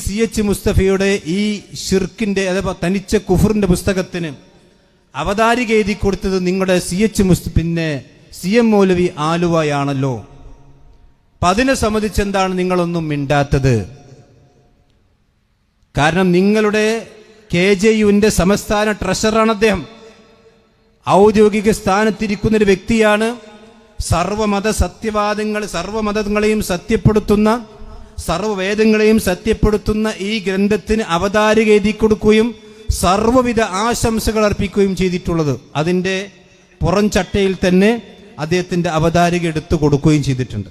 C H മുസ്തഫയുടെ ഈ ഷിർക്കിന്റെ അഥവാ തനിച്ച കുഫറിന്റെ പുസ്തകത്തിന് അവതാരിക എഴുതി കൊടുത്തത് നിങ്ങളുടെ സി എച്ച് മുസ്ത പിന്നെ സി എം മൗലവി ആലുവയാണല്ലോ. അപ്പൊ അതിനെ സംബന്ധിച്ച് എന്താണ് നിങ്ങളൊന്നും മിണ്ടാത്തത്? കാരണം നിങ്ങളുടെ കെ ജെ യുവിന്റെ സംസ്ഥാന ട്രഷറാണ് അദ്ദേഹം. ഔദ്യോഗിക സ്ഥാനത്തിരിക്കുന്ന ഒരു വ്യക്തിയാണ്. സർവമത സത്യവാദങ്ങൾ സർവമതങ്ങളെയും സത്യപ്പെടുത്തുന്ന സർവവേദങ്ങളെയും സത്യപ്പെടുത്തുന്ന ഈ ഗ്രന്ഥത്തിന് അവതാരിക എഴുതി കൊടുക്കുകയും സർവവിധ ആശംസകൾ അർപ്പിക്കുകയും ചെയ്തിട്ടുള്ളത്. അതിന്റെ പുറം ചട്ടയിൽ തന്നെ അദ്ദേഹത്തിന്റെ അവതാരിക എടുത്തു കൊടുക്കുകയും ചെയ്തിട്ടുണ്ട്.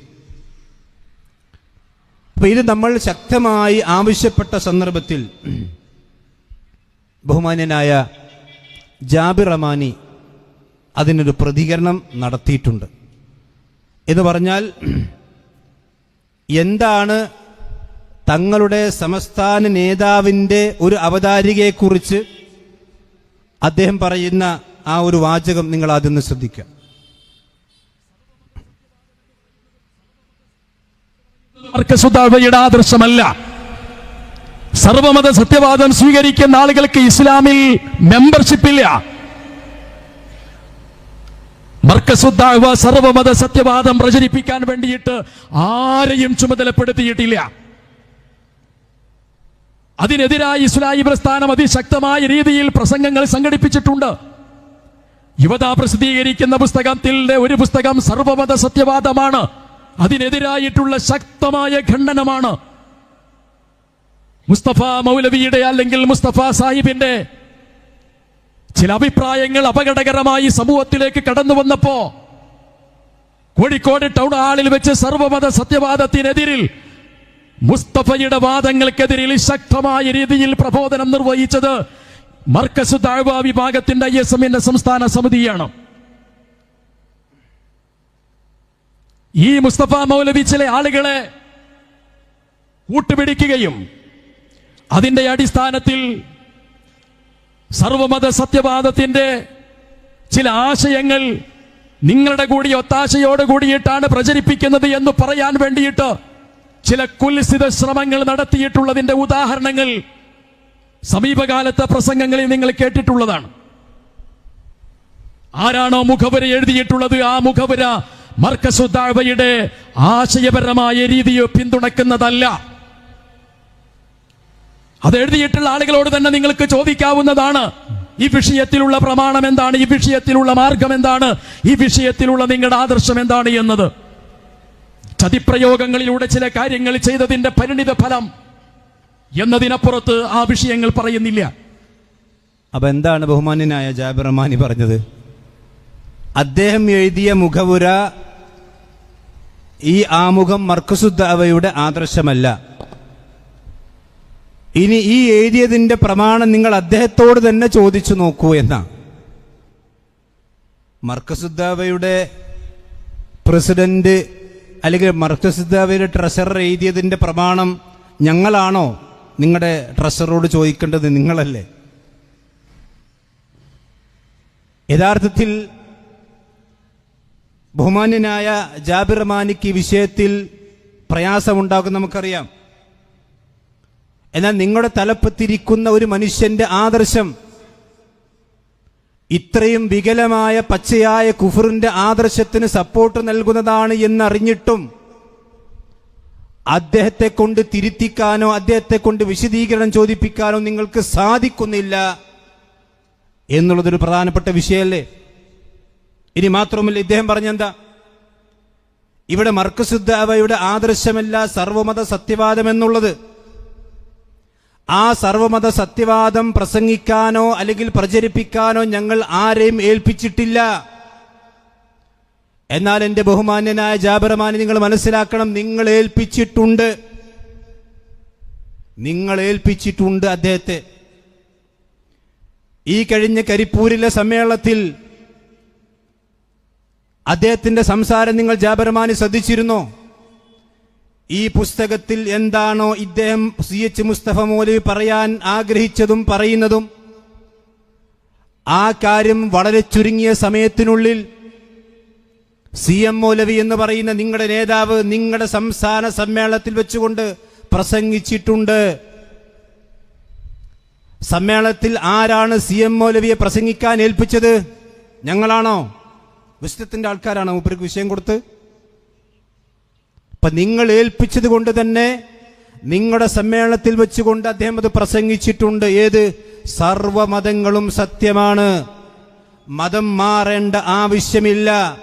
അപ്പൊ ഇത് നമ്മൾ ശക്തമായി ആവശ്യപ്പെട്ട സന്ദർഭത്തിൽ ബഹുമാന്യനായ ജാബിർ റമാനി അതിനൊരു പ്രതികരണം നടത്തിയിട്ടുണ്ട്. എന്ന് പറഞ്ഞാൽ എന്താണ് തങ്ങളുടെ സംസ്ഥാന നേതാവിന്റെ ഒരു അവതാരികയെക്കുറിച്ച് അദ്ദേഹം പറയുന്ന ആ ഒരു വാചകം നിങ്ങൾ ആദ്യം ശ്രദ്ധിക്കുക. ആദർശമല്ല. സർവമത സത്യവാദം സ്വീകരിക്കുന്ന ആളുകൾക്ക് ഇസ്ലാമിൽ മെമ്പർഷിപ്പ് ഇല്ല സർവമത സത്യവാദം പ്രചരിപ്പിക്കാൻ വേണ്ടിയിട്ട് ആരെയും ചുമതലപ്പെടുത്തിയിട്ടില്ല. അതിനെതിരായി ഇസ്ലായി പ്രസ്ഥാനം അതിശക്തമായ രീതിയിൽ പ്രസംഗങ്ങൾ സംഘടിപ്പിച്ചിട്ടുണ്ട്. യുവത പ്രസിദ്ധീകരിക്കുന്ന പുസ്തകത്തിലെ ഒരു പുസ്തകം സർവമത സത്യവാദമാണ്. അതിനെതിരായിട്ടുള്ള ശക്തമായ ഖണ്ഡനമാണ്. മുസ്തഫ മൗലവിയുടെ അല്ലെങ്കിൽ മുസ്തഫ സാഹിബിന്റെ ചില അഭിപ്രായങ്ങൾ അപകടകരമായി സമൂഹത്തിലേക്ക് കടന്നു വന്നപ്പോ കോഴിക്കോട് ടൗൺ ഹാളിൽ വെച്ച് സർവമത സത്യവാദത്തിനെതിരിൽ മുസ്തഫയുടെ വാദങ്ങൾക്കെതിരെ ശക്തമായ രീതിയിൽ പ്രബോധനം നിർവഹിച്ചത് മർക്കസ് താഴ്വ വിഭാഗത്തിന്റെ ഐ എസ് എമ്മിന്റെ സംസ്ഥാന സമിതിയാണ്. ഈ മുസ്തഫ മൗലവി ചില ആളുകളെ കൂട്ടുപിടിക്കുകയും അതിന്റെ അടിസ്ഥാനത്തിൽ സർവമത സത്യവാദത്തിന്റെ ചില ആശയങ്ങൾ നിങ്ങളുടെ കൂടി ഒത്താശയോട് കൂടിയിട്ടാണ് പ്രചരിപ്പിക്കുന്നത് എന്ന് പറയാൻ വേണ്ടിയിട്ട് ചില കുൽസിത ശ്രമങ്ങൾ നടത്തിയിട്ടുള്ളതിന്റെ ഉദാഹരണങ്ങൾ സമീപകാലത്തെ പ്രസംഗങ്ങളിൽ നിങ്ങൾ കേട്ടിട്ടുള്ളതാണ്. ആരാണോ മുഖവര എഴുതിയിട്ടുള്ളത് ആ മുഖവര മർക്കസുദ്ദാവയുടെ ആശയപരമായ രീതിയെ പിന്തുണക്കുന്നതല്ല അത് എഴുതിയിട്ടുള്ള ആളുകളോട് തന്നെ നിങ്ങൾക്ക് ചോദിക്കാവുന്നതാണ് ഈ വിഷയത്തിലുള്ള പ്രമാണം എന്താണ് ഈ വിഷയത്തിലുള്ള മാർഗം എന്താണ് ഈ വിഷയത്തിലുള്ള നിങ്ങളുടെ ആദർശം എന്താണ് എന്നത്. ചതിപ്രയോഗങ്ങളിലൂടെ ചില കാര്യങ്ങൾ ചെയ്തതിന്റെ പരിണിത ഫലം എന്നതിനപ്പുറത്ത് ആ വിഷയങ്ങൾ പറയുന്നില്ല. അപ്പൊ എന്താണ് ബഹുമാന്യനായ ജാബിർ റഹ്മാനി പറഞ്ഞത്? അദ്ദേഹം എഴുതിയ മുഖവുര ഈ ആമുഖം മർക്കസുദ്ദാവയുടെ ആദർശമല്ല. ഇനി ഈ എഴുതിയതിന്റെ പ്രമാണം നിങ്ങൾ അദ്ദേഹത്തോട് തന്നെ ചോദിച്ചു നോക്കൂ എന്നാ. മർക്കസുദ്ദാവയുടെ പ്രസിഡന്റ് അല്ലെങ്കിൽ മർക്കസുദ്ദാവയുടെ ട്രഷറർ എഴുതിയതിന്റെ പ്രമാണം ഞങ്ങളാണോ നിങ്ങളുടെ ട്രഷറോട് ചോദിക്കേണ്ടത് നിങ്ങളല്ലേ? യഥാർത്ഥത്തിൽ ബഹുമാന്യനായ ജാബിർ റഹ്മാനിക്ക് ഈ വിഷയത്തിൽ പ്രയാസമുണ്ടാകും നമുക്കറിയാം. എന്നാൽ നിങ്ങളുടെ തലപ്പത്തിരിക്കുന്ന ഒരു മനുഷ്യന്റെ ആദർശം ഇത്രയും വികലമായ പച്ചയായ കുഫറിന്റെ ആദർശത്തിന് സപ്പോർട്ട് നൽകുന്നതാണ് എന്നറിഞ്ഞിട്ടും അദ്ദേഹത്തെ കൊണ്ട് തിരുത്തിക്കാനോ അദ്ദേഹത്തെ കൊണ്ട് വിശദീകരണം ചോദിപ്പിക്കാനോ നിങ്ങൾക്ക് സാധിക്കുന്നില്ല എന്നുള്ളതൊരു പ്രധാനപ്പെട്ട വിഷയമല്ലേ? ഇനി മാത്രമല്ല ഇദ്ദേഹം പറഞ്ഞെന്താ? ഇവിടെ മർക്കസുദ്ദാവയുടെ ആദർശമല്ല സർവമത സത്യവാദം എന്നുള്ളത്. ആ സർവമത സത്യവാദം പ്രസംഗിക്കാനോ അല്ലെങ്കിൽ പ്രചരിപ്പിക്കാനോ ഞങ്ങൾ ആരെയും ഏൽപ്പിച്ചിട്ടില്ല. എന്നാൽ എന്റെ ബഹുമാന്യനായ ജാബരമാനെ നിങ്ങൾ മനസ്സിലാക്കണം നിങ്ങൾ ഏൽപ്പിച്ചിട്ടുണ്ട്. നിങ്ങൾ ഏൽപ്പിച്ചിട്ടുണ്ട് അദ്ദേഹത്തെ. ഈ കഴിഞ്ഞ കരിപ്പൂരിലെ സമ്മേളനത്തിൽ അദ്ദേഹത്തിന്റെ സംസാരം നിങ്ങൾ ജാബർമാനി ശ്രദ്ധിച്ചിരുന്നോ? ഈ പുസ്തകത്തിൽ എന്താണോ ഇദ്ദേഹം സി എച്ച് മുസ്തഫ മൗലവി പറയാൻ ആഗ്രഹിച്ചതും പറയുന്നതും ആ കാര്യം വളരെ ചുരുങ്ങിയ സമയത്തിനുള്ളിൽ സി എം മൗലവി എന്ന് പറയുന്ന നിങ്ങളുടെ നേതാവ് നിങ്ങളുടെ സംസ്ഥാന സമ്മേളനത്തിൽ വെച്ചുകൊണ്ട് പ്രസംഗിച്ചിട്ടുണ്ട്. സമ്മേളനത്തിൽ ആരാണ് സി എം മൗലവിയെ പ്രസംഗിക്കാൻ ഏൽപ്പിച്ചത്? ഞങ്ങളാണോ? വിശുദ്ധത്തിന്റെ ആൾക്കാരാണോ? മൂപ്പർക്ക് വിഷയം കൊടുത്ത് അപ്പൊ നിങ്ങൾ ഏൽപ്പിച്ചത് കൊണ്ട് തന്നെ നിങ്ങളുടെ സമ്മേളനത്തിൽ വെച്ചുകൊണ്ട് അദ്ദേഹം അത് പ്രസംഗിച്ചിട്ടുണ്ട്. ഏത്? സർവമതങ്ങളും സത്യമാണ്. മതം മാറേണ്ട ആവശ്യമില്ല.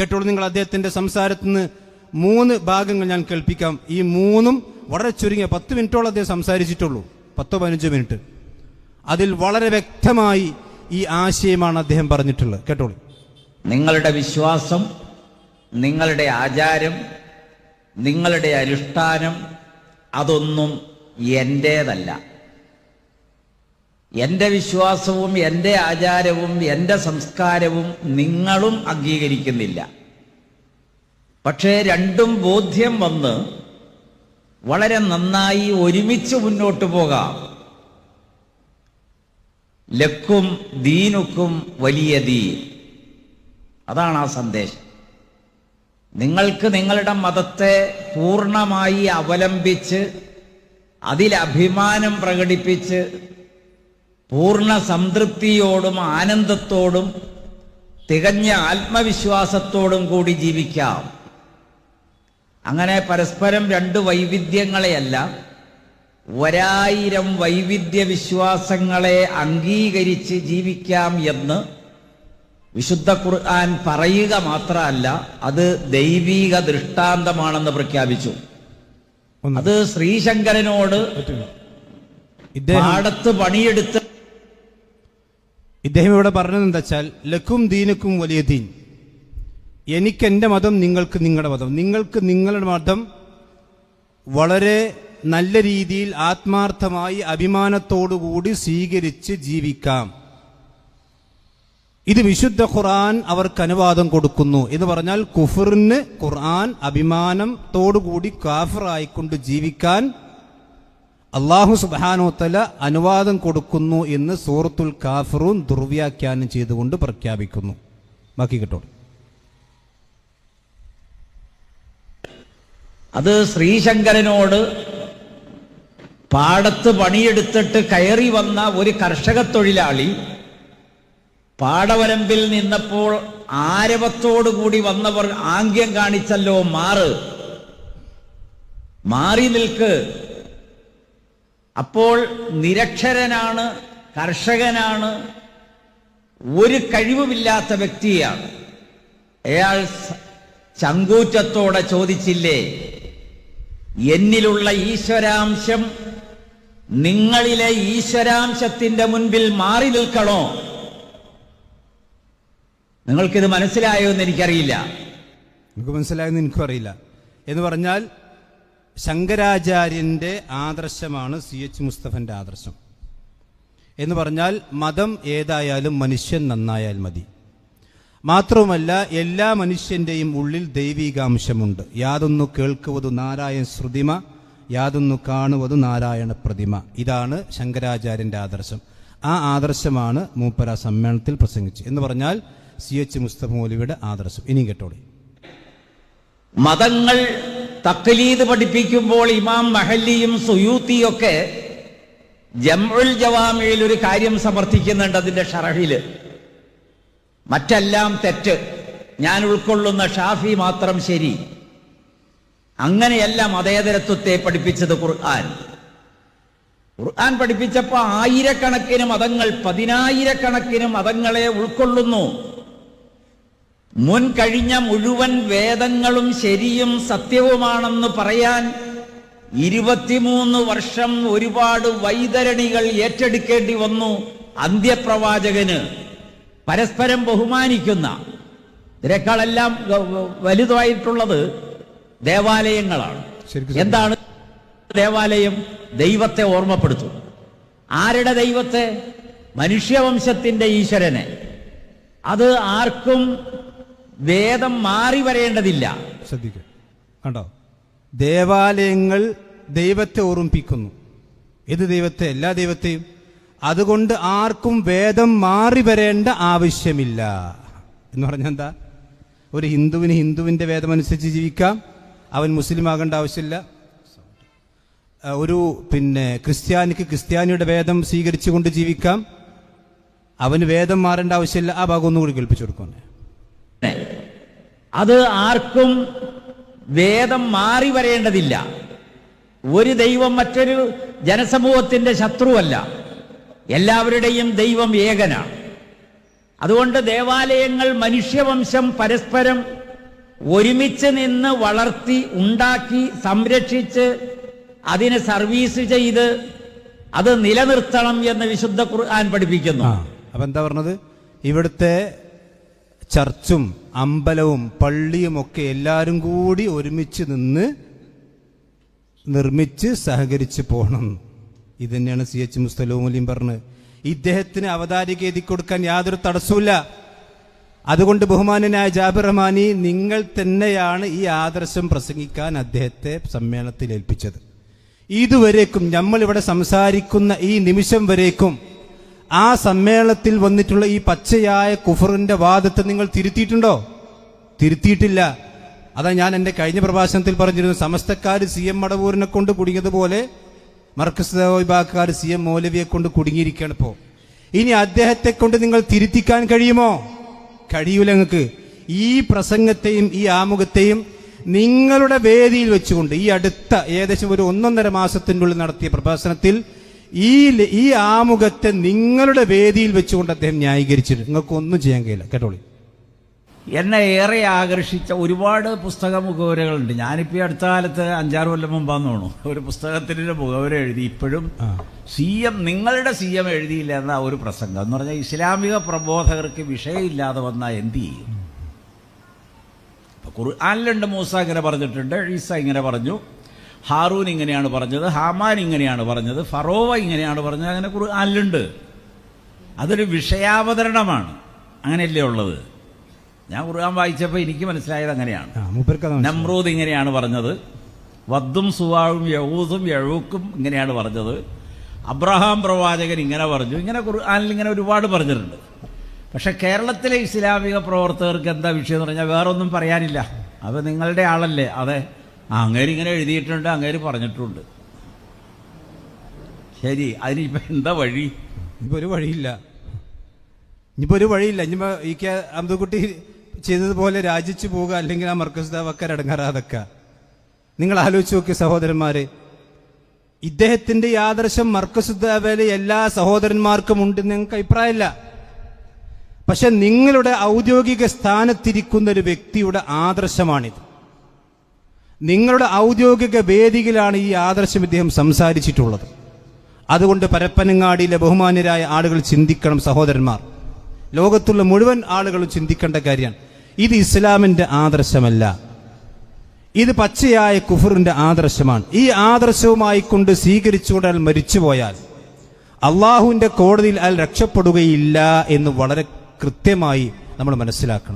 കേട്ടോളൂ നിങ്ങൾ അദ്ദേഹത്തിന്റെ സംസാരത്തിൽ നിന്ന് മൂന്ന് ഭാഗങ്ങൾ ഞാൻ കേൾപ്പിക്കാം. ഈ മൂന്നും വളരെ ചുരുങ്ങിയ പത്ത് മിനിറ്റോളം അദ്ദേഹം സംസാരിച്ചിട്ടുള്ളൂ. പത്തോ പതിനഞ്ചോ മിനിറ്റ്. അതിൽ വളരെ വ്യക്തമായി ഈ ആശയമാണ് അദ്ദേഹം പറഞ്ഞിട്ടുള്ളത്. കേട്ടോളൂ. നിങ്ങളുടെ വിശ്വാസം നിങ്ങളുടെ ആചാരം നിങ്ങളുടെ അനുഷ്ഠാനം അതൊന്നും എന്റേതല്ല എന്റെ വിശ്വാസവും എന്റെ ആചാരവും എന്റെ സംസ്കാരവും നിങ്ങളും അംഗീകരിക്കുന്നില്ല. പക്ഷേ രണ്ടും ബോധ്യം വന്ന് വളരെ നന്നായി ഒരുമിച്ച് മുന്നോട്ട് പോകാം. ലക്കും ദീനുക്കും വലിയ ദീൻ. അതാണ് ആ സന്ദേശം. നിങ്ങൾക്ക് നിങ്ങളുടെ മതത്തെ പൂർണമായി അവലംബിച്ച് അതിലഭിമാനം പ്രകടിപ്പിച്ച് പൂർണ സംതൃപ്തിയോടും ആനന്ദത്തോടും തികഞ്ഞ ആത്മവിശ്വാസത്തോടും കൂടി ജീവിക്കാം. അങ്ങനെ പരസ്പരം രണ്ട് വൈവിധ്യങ്ങളെയല്ല ഒരായിരം വൈവിധ്യ വിശ്വാസങ്ങളെ അംഗീകരിച്ച് ജീവിക്കാം എന്ന് വിശുദ്ധ ഖുർആൻ പറയുക മാത്രമല്ല അത് ദൈവീക ദൃഷ്ടാന്തമാണെന്ന് പ്രഖ്യാപിച്ചു. അത് ശ്രീശങ്കരനോട് പാടത്ത് പണിയെടുത്ത് ഇദ്ദേഹം ഇവിടെ പറഞ്ഞത് എന്താ വെച്ചാൽ ലക്കും ദീനുക്കും വലിയ ദീൻ. എനിക്ക് എന്റെ മതം നിങ്ങൾക്ക് നിങ്ങളുടെ മതം. നിങ്ങൾക്ക് നിങ്ങളുടെ മതം വളരെ നല്ല രീതിയിൽ ആത്മാർത്ഥമായി അഭിമാനത്തോടുകൂടി സ്വീകരിച്ച് ജീവിക്കാം. ഇത് വിശുദ്ധ ഖുർആൻ അവർക്ക് അനുവാദം കൊടുക്കുന്നു എന്ന് പറഞ്ഞാൽ കുഫറിന് ഖുർആൻ അഭിമാനത്തോടുകൂടി കാഫറായിക്കൊണ്ട് ജീവിക്കാൻ അള്ളാഹു സുബാനോത്തല അനുവാദം കൊടുക്കുന്നു എന്ന് സൂറത്തുൽ കാഫറും ദുർവ്യാഖ്യാനം ചെയ്തുകൊണ്ട് പ്രഖ്യാപിക്കുന്നു. ബാക്കി കേട്ടോ അത് ശ്രീശങ്കരനോട് പാടത്ത് പണിയെടുത്തിട്ട് കയറി വന്ന ഒരു കർഷക തൊഴിലാളി പാടവരമ്പിൽ നിന്നപ്പോൾ ആരവത്തോടുകൂടി വന്നവർ ആംഗ്യം കാണിച്ചല്ലോ മാറ്. മാറി നിൽക്ക്. അപ്പോൾ നിരക്ഷരനാണ് കർഷകനാണ് ഒരു കഴിവുമില്ലാത്ത വ്യക്തിയാണ്. അയാൾ ചങ്കൂറ്റത്തോടെ ചോദിച്ചില്ലേ എന്നിലുള്ള ഈശ്വരാംശം നിങ്ങളിലെ ഈശ്വരാംശത്തിന്റെ മുൻപിൽ മാറി നിൽക്കണോ? നിങ്ങൾക്കിത് മനസ്സിലായോ എന്ന് എനിക്കറിയില്ല. നിങ്ങൾക്ക് മനസ്സിലായെന്ന് എനിക്കും അറിയില്ല. എന്ന് പറഞ്ഞാൽ ശങ്കരാചാര്യന്റെ ആദർശമാണ് സി എച്ച് മുസ്തഫന്റെ ആദർശം. എന്ന് പറഞ്ഞാൽ മതം ഏതായാലും മനുഷ്യൻ നന്നായാൽ മതി. മാത്രവുമല്ല എല്ലാ മനുഷ്യന്റെയും ഉള്ളിൽ ദൈവികാംശമുണ്ട്. യാതൊന്നു കേൾക്കുവതു നാരായണ ശ്രുതിമ യാതൊന്നു കാണുവതു നാരായണ പ്രതിമ. ഇതാണ് ശങ്കരാചാര്യന്റെ ആദർശം. ആ ആദർശമാണ് മൂപ്പര സമ്മേളനത്തിൽ പ്രസംഗിച്ചു എന്ന് പറഞ്ഞാൽ സി എച്ച് മുസ്തഫ മൗലവിയുടെ ആദർശം. ഇനിയും കേട്ടോളി. മതങ്ങൾ തക്കലീദ് പഠിപ്പിക്കുമ്പോൾ ഇമാം മഹല്ലിയും സുയൂത്തിയും ഒക്കെ ജംഉൽ ജവാമിയിൽ ഒരു കാര്യം സമർത്ഥിക്കുന്നുണ്ട് അതിന്റെ ഷറഹിൽ. മറ്റെല്ലാം തെറ്റ്. ഞാൻ ഉൾക്കൊള്ളുന്ന ഷാഫി മാത്രം ശരി. അങ്ങനെയല്ല മതേതരത്വത്തെ പഠിപ്പിച്ചത് ഖുർആൻ. ഖുർആൻ പഠിപ്പിച്ചപ്പോ ആയിരക്കണക്കിന് മതങ്ങൾ പതിനായിരക്കണക്കിന് മതങ്ങളെ ഉൾക്കൊള്ളുന്നു. മുൻ കഴിഞ്ഞ മുഴുവൻ വേദങ്ങളും ശരിയും സത്യവുമാണെന്ന് പറയാൻ ഇരുപത്തിമൂന്ന് വർഷം ഒരുപാട് വൈതരണികൾ ഏറ്റെടുക്കേണ്ടി വന്നു അന്ത്യപ്രവാചകന്. പരസ്പരം ബഹുമാനിക്കുന്ന ഇതിനേക്കാളെല്ലാം വലുതായിട്ടുള്ളത് ദേവാലയങ്ങളാണ്. എന്താണ് ദേവാലയം? ദൈവത്തെ ഓർമ്മപ്പെടുത്തും. ആരുടെ ദൈവത്തെ? മനുഷ്യവംശത്തിന്റെ ഈശ്വരനെ. അത് ആർക്കും വേദം മാറി വരേണ്ടതില്ല. ശ്രദ്ധിക്കുക കണ്ടോ? ദേവാലയങ്ങൾ ദൈവത്തെ ഓർമ്മിപ്പിക്കുന്നു. ഏത് ദൈവത്തെ? എല്ലാ ദൈവത്തെയും. അതുകൊണ്ട് ആർക്കും വേദം മാറി വരേണ്ട ആവശ്യമില്ല. എന്ന് പറഞ്ഞാൽ എന്താ? ഒരു ഹിന്ദുവിന് ഹിന്ദുവിന്റെ വേദമനുസരിച്ച് ജീവിക്കാം. അവൻ മുസ്ലിം ആകേണ്ട ആവശ്യമില്ല. ഒരു പിന്നെ ക്രിസ്ത്യാനിക്ക് ക്രിസ്ത്യാനിയുടെ വേദം സ്വീകരിച്ചുകൊണ്ട് ജീവിക്കാം. അവന് വേദം മാറേണ്ട ആവശ്യമില്ല. ആ ഭാഗം ഒന്നുകൂടി കേൾപ്പിച്ചു കൊടുക്കണേ അത് ആർക്കും വേദം മാറി വരേണ്ടതില്ല. ഒരു ദൈവം മറ്റൊരു ജനസമൂഹത്തിന്റെ ശത്രുവല്ല. എല്ലാവരുടെയും ദൈവം ഏകനാണ് അതുകൊണ്ട് ദേവാലയങ്ങൾ മനുഷ്യവംശം പരസ്പരം ഒരുമിച്ച് നിന്ന് വളർത്തി ഉണ്ടാക്കി സംരക്ഷിച്ച് അതിനെ സർവീസ് ചെയ്ത് അത് നിലനിർത്തണം എന്ന് വിശുദ്ധ ഖുർആൻ പഠിപ്പിക്കുന്നു. അപ്പൊ എന്താ പറഞ്ഞത്? ഇവിടുത്തെ ചർച്ചും അമ്പലവും പള്ളിയും ഒക്കെ എല്ലാവരും കൂടി ഒരുമിച്ച് നിന്ന് നിർമ്മിച്ച് സഹകരിച്ച് പോകണം ഇത് തന്നെയാണ് സി എച്ച് മുസ്തലോമൂല്യം പറഞ്ഞത്. ഇദ്ദേഹത്തിന് അവതാരിക എഴുതി കൊടുക്കാൻ യാതൊരു തടസ്സവുമില്ല. അതുകൊണ്ട് ബഹുമാനനായ ജാബിർ റഹ്മാനി നിങ്ങൾ തന്നെയാണ് ഈ ആദർശം പ്രസംഗിക്കാൻ അദ്ദേഹത്തെ സമ്മേളനത്തിൽ ഏൽപ്പിച്ചത്. ഇതുവരേക്കും നമ്മളിവിടെ സംസാരിക്കുന്ന ഈ നിമിഷം വരേക്കും ആ സമ്മേളനത്തിൽ വന്നിട്ടുള്ള ഈ പച്ചയായ കുഫറിന്റെ വാദത്തെ നിങ്ങൾ തിരുത്തിയിട്ടുണ്ടോ? തിരുത്തിയിട്ടില്ല. അതാ ഞാൻ എന്റെ കഴിഞ്ഞ പ്രഭാഷണത്തിൽ പറഞ്ഞിരുന്നു സമസ്തക്കാർ സി എം മടവൂരിനെ കൊണ്ട് കുടുങ്ങിയതുപോലെ മർക്കസ് വിഭാഗക്കാർ സി എം മൗലവിയെ കൊണ്ട് കുടുങ്ങിയിരിക്കുകയാണ് ഇപ്പോ. ഇനി അദ്ദേഹത്തെ കൊണ്ട് നിങ്ങൾ തിരുത്തിക്കാൻ കഴിയുമോ? കഴിയൂല നിങ്ങൾക്ക്. ഈ പ്രസംഗത്തെയും ഈ ആമുഖത്തെയും നിങ്ങളുടെ വേദിയിൽ വെച്ചുകൊണ്ട് ഈ അടുത്ത ഏകദേശം ഒരു ഒന്നൊന്നര മാസത്തിനുള്ളിൽ നടത്തിയ പ്രഭാഷണത്തിൽ ഈ ഈ ആമുഖത്തെ നിങ്ങളുടെ വേദിയിൽ വെച്ചുകൊണ്ട് അദ്ദേഹം ന്യായീകരിച്ചിട്ട് നിങ്ങൾക്ക് ഒന്നും ചെയ്യാൻ കഴിയില്ല. കേട്ടോളി. എന്നെ ഏറെ ആകർഷിച്ച ഒരുപാട് പുസ്തക മുഖവരകളുണ്ട്. ഞാനിപ്പോൾ ഈ അടുത്ത കാലത്ത് അഞ്ചാറ് കൊല്ലം മുമ്പാന്ന് തോന്നു ഒരു പുസ്തകത്തിന്റെ മുഖവര എഴുതി. ഇപ്പോഴും സി എം നിങ്ങളുടെ സി എം എഴുതിയില്ല എന്ന ഒരു പ്രസംഗം. എന്ന് പറഞ്ഞാൽ ഇസ്ലാമിക പ്രബോധകർക്ക് വിഷയമില്ലാതെ വന്നാൽ എന്ത് ചെയ്യും? ഖുർആാനിലുണ്ട് മൂസ ഇങ്ങനെ പറഞ്ഞിട്ടുണ്ട് ഈസ ഇങ്ങനെ പറഞ്ഞു. ഹാറൂൻ ഇങ്ങനെയാണ് പറഞ്ഞത് ഹാമാൻ ഇങ്ങനെയാണ് പറഞ്ഞത് ഫറോവ ഇങ്ങനെയാണ് പറഞ്ഞത് അങ്ങനെ അല്ലുണ്ട് അതൊരു വിഷയാവതരണമാണ്. അങ്ങനെയല്ലേ ഉള്ളത്? ഞാൻ ഖുർആൻ വായിച്ചപ്പോൾ എനിക്ക് മനസ്സിലായത് അങ്ങനെയാണ്. നമ്രൂദ് ഇങ്ങനെയാണ് പറഞ്ഞത്. വദ്ദും സുവാഴും യഹൂദും യഴൂക്കും ഇങ്ങനെയാണ് പറഞ്ഞത്. അബ്രഹാം പ്രവാചകൻ ഇങ്ങനെ പറഞ്ഞു. ഇങ്ങനെ ഖുർആനിൽ ഇങ്ങനെ ഒരുപാട് പറഞ്ഞിട്ടുണ്ട്. പക്ഷെ കേരളത്തിലെ ഇസ്ലാമിക പ്രവർത്തകർക്ക് എന്താ വിഷയം എന്ന് പറഞ്ഞാൽ വേറൊന്നും പറയാനില്ല. അത് നിങ്ങളുടെ ആളല്ലേ? അതെ. അങ്ങേര് ഇങ്ങനെ എഴുതിയിട്ടുണ്ട് അങ്ങേര് പറഞ്ഞിട്ടുണ്ട്. ശരി അതിനിപ്പോൾ എന്താ വഴി? ഇനിയിപ്പോ ഒരു വഴിയില്ല. ഇനിയിപ്പോ ഒരു വഴിയില്ല. ഇനിയിപ്പോൾ ഈ കെ അബ്ദുക്കുട്ടി ചെയ്തതുപോലെ രാജിച്ചു പോവുക അല്ലെങ്കിൽ ആ മർക്കസ് ദാവക്കാർ അടങ്ങാറാതൊക്കെ. നിങ്ങൾ ആലോചിച്ച് നോക്കി സഹോദരന്മാരെ. ഇദ്ദേഹത്തിന്റെ ഈ ആദർശം മർക്കസുദ്ദാവയിലെ എല്ലാ സഹോദരന്മാർക്കും ഉണ്ട് നിങ്ങൾക്ക് അഭിപ്രായമില്ല. പക്ഷെ നിങ്ങളുടെ ഔദ്യോഗിക സ്ഥാനത്തിരിക്കുന്ന ഒരു വ്യക്തിയുടെ ആദർശമാണിത്. നിങ്ങളുടെ ഔദ്യോഗിക വേദിയിലാണ് ഈ ആദർശം ഇദ്ദേഹം സംസാരിച്ചിട്ടുള്ളത്. അതുകൊണ്ട് പരപ്പനങ്ങാടിയിലെ ബഹുമാന്യരായ ആളുകൾ ചിന്തിക്കണം സഹോദരന്മാർ. ലോകത്തുള്ള മുഴുവൻ ആളുകളും ചിന്തിക്കേണ്ട കാര്യമാണ്. ഇത് ഇസ്ലാമിന്റെ ആദർശമല്ല. ഇത് പച്ചയായ കുഫറിന്റെ ആദർശമാണ്. ഈ ആദർശവുമായി കൊണ്ട് സ്വീകരിച്ചുകൊണ്ട് അയാൾ മരിച്ചുപോയാൽ അള്ളാഹുവിന്റെ കോടതിയിൽ അയാൾ രക്ഷപ്പെടുകയില്ല എന്ന് വളരെ കൃത്യമായി നമ്മൾ മനസ്സിലാക്കണം.